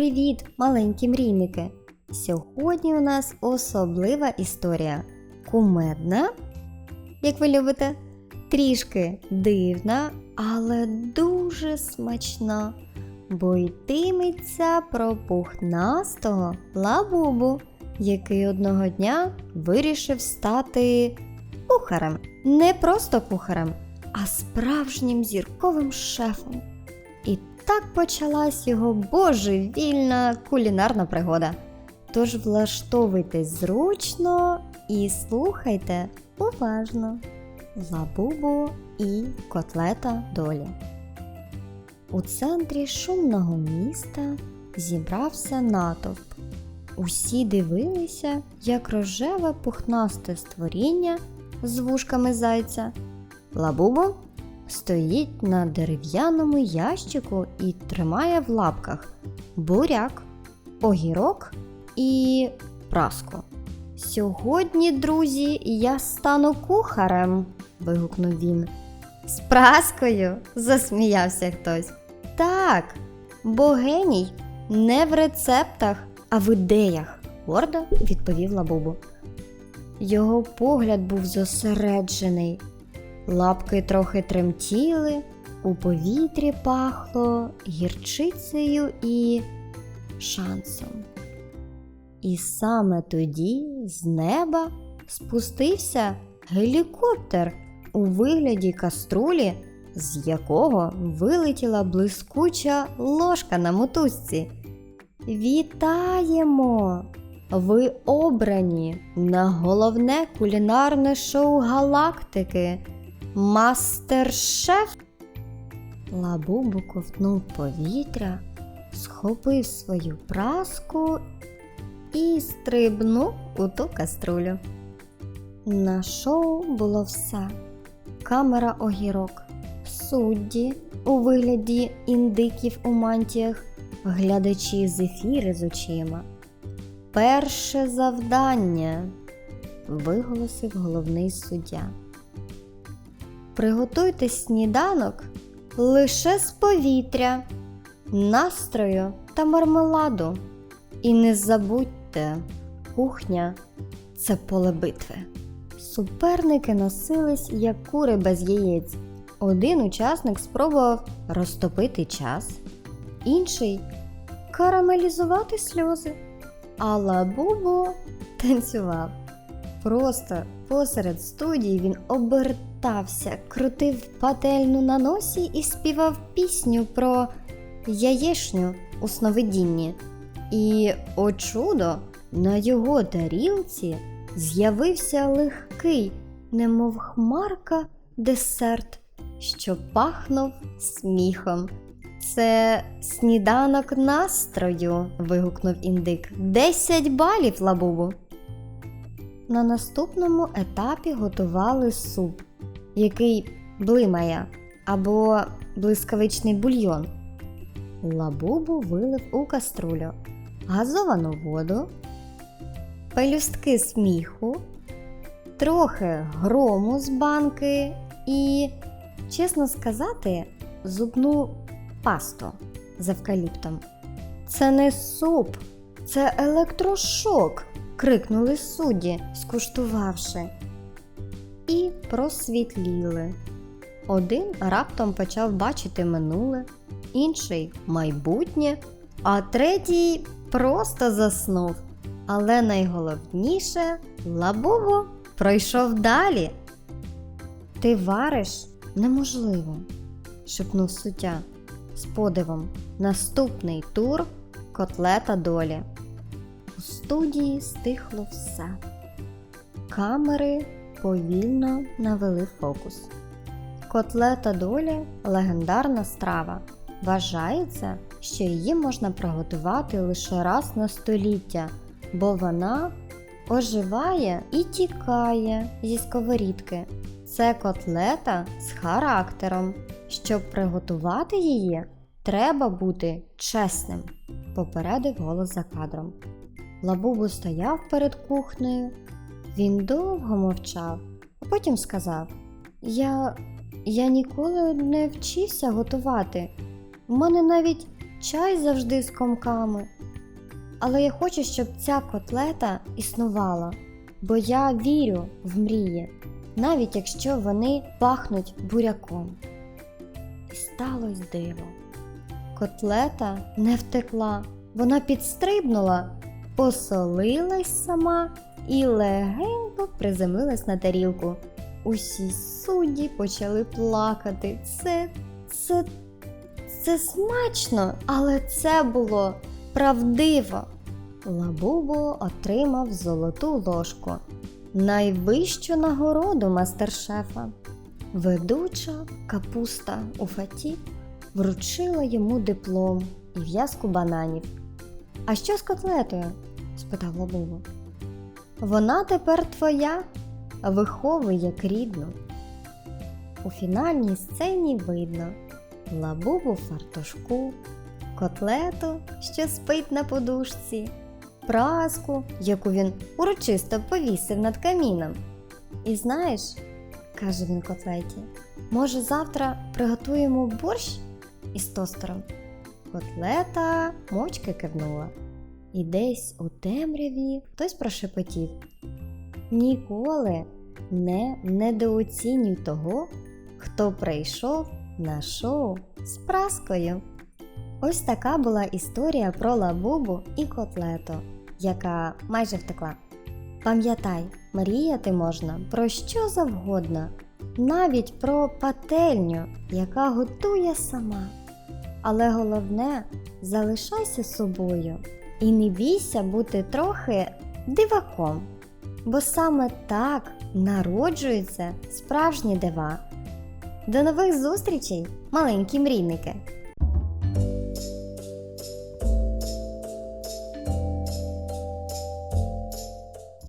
Привіт, маленькі мрійники! Сьогодні у нас особлива історія. Кумедна, як ви любите, трішки дивна, але дуже смачна, бо йтиметься про пухнастого лабубу, який одного дня вирішив стати кухарем. Не просто кухарем, а справжнім зірковим шефом. І так почалась його божевільна кулінарна пригода. Тож влаштовуйтесь зручно і слухайте уважно. Лабубу і котлета долі. У центрі шумного міста зібрався натовп. Усі дивилися, як рожеве пухнасте створіння з вушками зайця. Лабубу стоїть на дерев'яному ящику і тримає в лапках буряк, огірок і праску. Сьогодні, друзі, я стану кухарем. вигукнув він. З праскою? засміявся хтось. Так, бо геній не в рецептах, а в ідеях, гордо відповів Лабубу. Його погляд був зосереджений, лапки трохи тремтіли, у повітрі пахло гірчицею і шансом. І саме тоді з неба спустився гелікоптер у вигляді каструлі, з якого вилетіла блискуча ложка на мотузці. Вітаємо! Ви обрані на головне кулінарне шоу галактики Мастер-шеф. Лабубу ковтнув повітря, схопив свою праску і стрибнув у ту каструлю. На шоу було все: камера огірок, судді у вигляді індиків у мантіях, глядачі зефіри з очима. Перше завдання, виголосив головний суддя. Приготуйте сніданок лише з повітря, настрою та мармеладу. І не забудьте, кухня це поле битви. Суперники носились, як кури без яєць. Один учасник спробував розтопити час, інший карамелізувати сльози, а лабубо танцював. Просто посеред студії він обертався, крутив пательну на носі і співав пісню про яєшню у сновидінні. І, о чудо, на його тарілці з'явився легкий, немов хмарка, десерт, що пахнув сміхом. Це сніданок настрою. вигукнув індик. Десять балів лабубу. На наступному етапі готували суп, який блимає, або блискавичний бульйон. Лабубу вилив у каструлю газовану воду, пелюстки сміху, трохи грому з банки і, чесно сказати, зубну пасту з евкаліптом. Це не суп, це електрошок. Крикнули судді, скуштувавши. І просвітліли. Один раптом почав бачити минуле, інший майбутнє, а третій просто заснув. Але найголовніше лабубу пройшов далі. Ти вариш неможливо, шепнув суття з подивом. Наступний тур котлета долі. У студії стихло все. Камери повільно навели фокус. Котлета долі легендарна страва. Вважається, що її можна приготувати лише раз на століття, бо вона оживає і тікає зі сковорідки. Це котлета з характером. Щоб приготувати її, треба бути чесним, попередив голос за кадром. Лабубу стояв перед кухнею. Він довго мовчав, а потім сказав: Я, Я ніколи не вчився готувати. У мене навіть чай завжди з комками. Але я хочу, щоб ця котлета існувала, бо я вірю в мрії, навіть якщо вони пахнуть буряком. І сталося диво. Котлета не втекла, вона підстрибнула, посолилась сама і легенько приземлилась на тарілку. Усі судді почали плакати. Це, це, це смачно, але це було правдиво. Лабубо отримав золоту ложку, найвищу нагороду мастер-шефа. Ведуча капуста у фаті вручила йому диплом і в'язку бананів. А що з котлетою? Спитав Лабубо. Вона тепер твоя, виховуй як рідну. У фінальній сцені видно лабубу фартушку, котлету, що спить на подушці, праску, яку він урочисто повісив над каміном. І знаєш, каже він котлеті, може завтра приготуємо борщ із тостером? Котлета мочки кивнула. І десь у темряві хтось прошепотів. Ніколи не недооцінюй того, хто прийшов на шоу з праскою. Ось така була історія про лабубу і котлету, яка майже втекла. Пам'ятай, мріяти можна про що завгодно, навіть про пательню, яка готує сама. Але головне, залишайся собою і не бійся бути трохи диваком, бо саме так народжуються справжні дива. До нових зустрічей, маленькі мрійники!